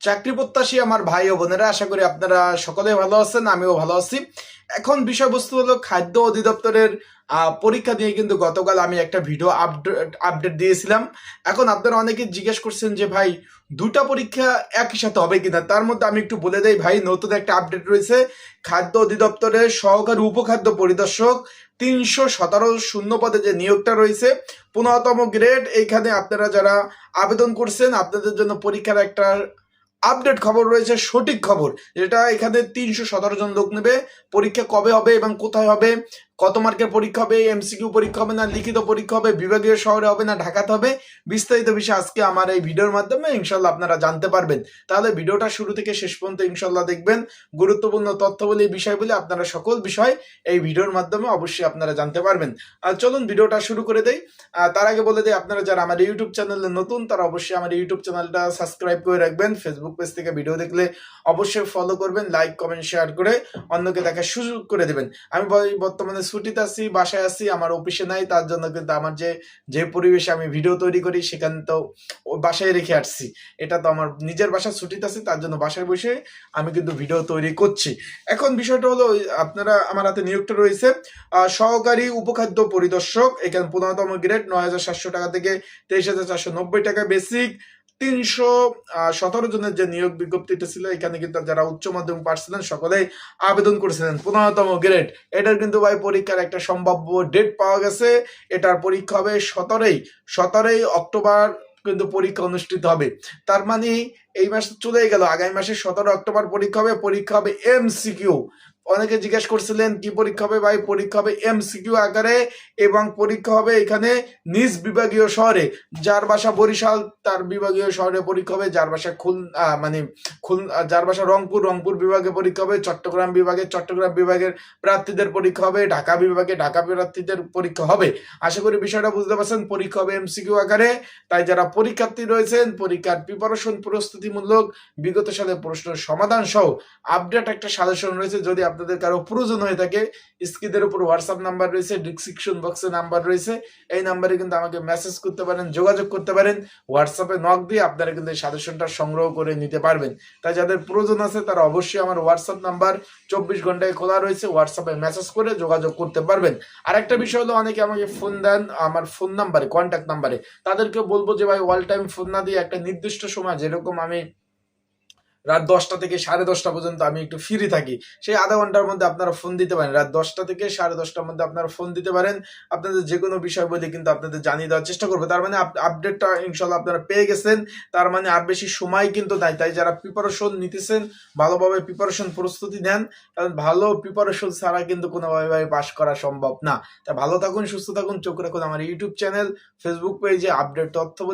চাকরি প্রত্যাশী আমার ভাই ও বোনেরা, আশা করি আপনারা সকলে ভালো আছেন, আমিও ভালো আছি। এখন বিষয়বস্তু হলো খাদ্য অধিদপ্তরের পরীক্ষা নিয়ে কিন্তু গতকাল আমি একটা ভিডিও আপডেট আপডেট দিয়েছিলাম। এখন আপনারা অনেকে জিজ্ঞেস করছেন যে, ভাই, দুটা পরীক্ষা একই সাথে হবে কিনা? তার মধ্যে আমি একটু বলে দেই, ভাই, নতুন একটা আপডেট রয়েছে। খাদ্য অধিদপ্তরের সহকারী উপখাদ্য পরিদর্শক তিনশো সতেরো শূন্য পদে যে নিয়োগটা রয়েছে, পনেরোতম গ্রেড, এইখানে আপনারা যারা আবেদন করছেন, আপনাদের জন্য পরীক্ষার একটা আপডেট খবর রয়েছে, সঠিক খবর। যেটা এখানে তিনশো সতেরো জন লোক নেবে। পরীক্ষা কবে হবে এবং কোথায় হবে? কত মার্কের পরীক্ষা হবে এমসিকিউ পরীক্ষা হবে না, লিখিত পরীক্ষা হবে, বিভাগীয় শহরে হবে না, ঢাকাতে হবে, বিস্তারিত বিষয় আজকে আমার এই ভিডিওর মাধ্যমে ইনশাল্লাহ আপনারা জানতে পারবেন। তাহলে ভিডিওটা শুরু থেকে শেষ পর্যন্ত ইনশাল্লাহ দেখবেন। গুরুত্বপূর্ণ তথ্য বলে এই বিষয়গুলি আপনারা সকল বিষয় এই ভিডিওর মাধ্যমে অবশ্যই আপনারা জানতে পারবেন। আর চলুন ভিডিওটা শুরু করে দেই। তার আগে বলে দিই, আপনারা যারা আমার ইউটিউব চ্যানেলে নতুন, তারা অবশ্যই আমার ইউটিউব চ্যানেলটা সাবস্ক্রাইব করে রাখবেন। ফেসবুক পেজ থেকে ভিডিও দেখলে অবশ্যই ফলো করবেন লাইক কমেন্ট শেয়ার করে অন্যকে দেখার সুযোগ করে দেবেন। আমি বর্তমানে ছুটিতে আছি, বাসায় আছি, আমার অফিসে নাই, তার জন্য কিন্তু আমার যে যে পরিবেশে আমি ভিডিও তৈরি করি, সেখানে তো বাসায় রেখে আসছি। এটা তো আমার নিজের বাসা ছুটিতে আছি, তার জন্য বাসায় বসে আমি কিন্তু ভিডিও তৈরি করছি। এখন বিষয়টা হলো আপনারা আমার হাতে নিয়োগটা রয়েছে সহকারী উপখাদ্য পরিদর্শক, এখানে পনেরোতম গ্রেড নয় হাজার সাতশো টাকা থেকে তেইশ হাজার চারশো নব্বই টাকা বেসিক তিনশো সতেরো জনের যে নিয়োগ বিজ্ঞপ্তিটা ছিল, এখানে কিন্তু যারা উচ্চ মাধ্যমিক পাশ ছিলেন, সকলেই আবেদন করেছিলেন। পনেরোতম গ্রেড এটার কিন্তু ভাই পরীক্ষার একটা সম্ভাব্য ডেট পাওয়া গেছে। এটার পরীক্ষা হবে সতেরোই সতেরোই অক্টোবর কিন্তু পরীক্ষা অনুষ্ঠিত হবে। তার মানে এই মাস চলেই গেল। আগামী মাসে সতেরো অক্টোবর পরীক্ষা হবে পরীক্ষা হবে এমসিকিউ অনেকে জিজ্ঞেস করছিলেন, কি পরীক্ষা হবে ভাই? পরীক্ষা হবে এমসিকিউ আকারে এবং পরীক্ষা হবে এখানে নিজ বিভাগীয় শহরে। যার বাসা বরিশাল, তার বিভাগীয় শহরে পরীক্ষা হবে। যার বাসা খুল মানে খুল যার বাসা রংপুর রংপুর বিভাগে পরীক্ষা হবে। চট্টগ্রাম বিভাগে, চট্টগ্রাম বিভাগের প্রার্থীদের পরীক্ষা হবে। ঢাকা বিভাগে ঢাকা প্রার্থীদের পরীক্ষা হবে। আশা করি বিষয়টা বুঝতে পারছেন, পরীক্ষা হবে এমসিকিউ আকারে। তাই যারা পরীক্ষার্থী রয়েছেন, পরীক্ষার প্রিপারেশন প্রস্তুতিমূলক, বিগত সালে প্রশ্ন সমাধান সহ আপডেট একটা সাজেশন রয়েছে। যদি আপনাদের কারও প্রয়োজন হয়ে থাকে স্ক্রিনের উপর হোয়াটসঅ্যাপ নাম্বার রয়েছে ডিসক্রিপশন বক্সে নাম্বার রয়েছে, এই নাম্বারে কিন্তু আমাকে মেসেজ করতে পারেন, যোগাযোগ করতে পারেন হোয়াটসঅ্যাপে নক দিয়ে আপনারা কিন্তু এই সাজেশনটা সংগ্রহ করে নিতে পারবেন। তাই যাদের প্রয়োজন আছে তারা অবশ্যই আমার হোয়াটসঅ্যাপ নাম্বার চব্বিশ ঘন্টায় খোলা রয়েছে হোয়াটসঅ্যাপে মেসেজ করে যোগাযোগ করতে পারবেন। আর একটা বিষয় হলো অনেকে আমাকে ফোন দেন, আমার ফোন নাম্বারে কন্ট্যাক্ট নাম্বারে তাদেরকে বলব যে, ভাই অল টাইম ফোন না দিয়ে একটা নির্দিষ্ট সময় যেরকম আমি রাত দশটা থেকে সাড়ে দশটা পর্যন্ত আমি একটু ফ্রি থাকি। সেই আধা ঘণ্টার মধ্যে আপনারা ফোন দিতে পারেন। রাত দশটা থেকে সাড়ে দশটার মধ্যে আপনারা ফোন দিতে পারেন। আপনাদের যে কোনো বিষয় বলে কিন্তু আপনাদের জানিয়ে দেওয়ার চেষ্টা করব। তার মানে আপ- আপডেটটা ইনশাল্লাহ আপনারা পেয়ে গেছেন। তার মানে আর বেশি সময় কিন্তু নাই। তাই যারা প্রিপারেশন নিতেছেন, ভালোভাবে প্রিপারেশন প্রস্তুতি নেন, কারণ ভালো প্রিপারেশন ছাড়া কিন্তু কোনোভাবে পাস করা সম্ভব না। তা ভালো থাকুন, সুস্থ থাকুন, চোখ রাখুন আমার ইউটিউব চ্যানেল ফেসবুক পেজে আপডেট তথ্য